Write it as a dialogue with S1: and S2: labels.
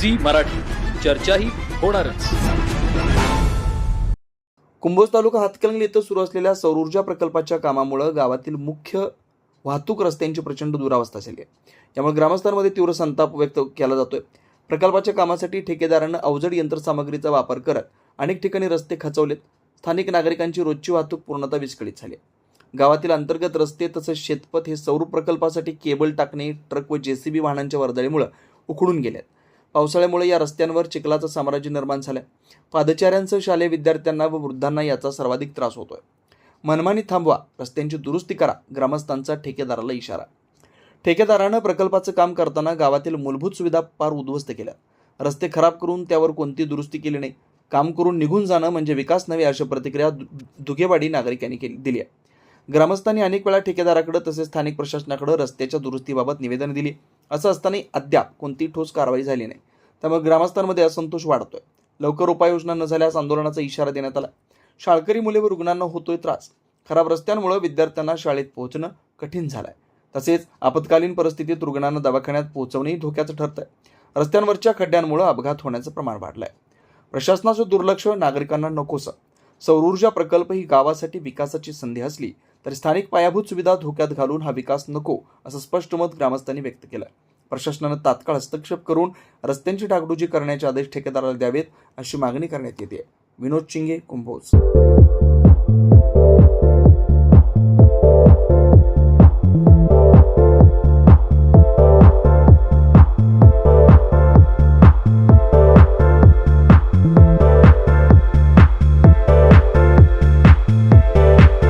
S1: Zee Marathi. चर्चाही होणारच.
S2: कुंभोज तालुका हातकणंगले येथे सुरू असलेल्या सौर ऊर्जा प्रकल्पाच्या कामामुळे गावातील मुख्य वाहतूक रस्त्यांची प्रचंड दुरावस्था झाली आहे. यामुळे ग्रामस्थांमध्ये तीव्र संताप व्यक्त केला जातोय. प्रकल्पाच्या कामासाठी ठेकेदारानं अवजड यंत्रसामग्रीचा वापर करत अनेक ठिकाणी रस्ते खचवलेत. स्थानिक नागरिकांची रोजची वाहतूक पूर्णतः विस्कळीत झाली गावातील अंतर्गत रस्ते तसंच शेतपथ हे सौर प्रकल्पासाठी केबल टाकणे ट्रक व जेसीबी वाहनांच्या वर्दळीमुळे उखडून गेल्यात पावसाळ्यामुळे या रस्त्यांवर चिखलाचं साम्राज्य निर्माण झालंय. पादचाऱ्यांसह शालेय विद्यार्थ्यांना व वृद्धांना याचा सर्वाधिक त्रास होतोय. मनमानी थांबवा रस्त्यांची दुरुस्ती करा ग्रामस्थांचा ठेकेदाराला इशारा. ठेकेदारानं प्रकल्पाचं काम करताना गावातील मूलभूत सुविधा पार उद्ध्वस्त केल्या. रस्ते खराब करून त्यावर कोणती दुरुस्ती केली नाही. काम करून निघून जाणं म्हणजे विकास नव्हे अशा प्रतिक्रिया दु- दुगेवाडी नागरिकांनी केली दिली आहे. ग्रामस्थांनी अनेक वेळा ठेकेदाराकडे तसेच स्थानिक प्रशासनाकडे रस्त्याच्या दुरुस्तीबाबत निवेदन दिली. असं असतानाही अद्याप कोणती ठोस कारवाई झाली नाही. त्यामुळे ग्रामस्थांमध्ये असंतोष वाढतोय. लवकर उपाययोजना न झाल्यास आंदोलनाचा इशारा देण्यात आला. शाळकरी मुले व रुग्णांना होतोय त्रास. खराब रस्त्यांमुळे विद्यार्थ्यांना शाळेत पोहोचणं कठीण झालंय. तसेच आपत्कालीन परिस्थितीत रुग्णांना दवाखान्यात पोहोचवणेही धोक्याचं ठरतंय. रस्त्यांवरच्या खड्ड्यांमुळे अपघात होण्याचं प्रमाण वाढलंय. प्रशासनाचं दुर्लक्ष नागरिकांना नकोसं. सौर ऊर्जा प्रकल्प ही गावासाठी विकासाची संधी असली तरी स्थानिक पायाभूत सुविधा धोक्यात घालून हा विकास नको असं स्पष्ट मत ग्रामस्थांनी व्यक्त केलं प्रशासनानं तात्काळ हस्तक्षेप करून रस्त्यांची डागडुजी करण्याचे आदेश ठेकेदाराला द्यावेत अशी मागणी करण्यात येते. विनोद चिंगे कुंभोज.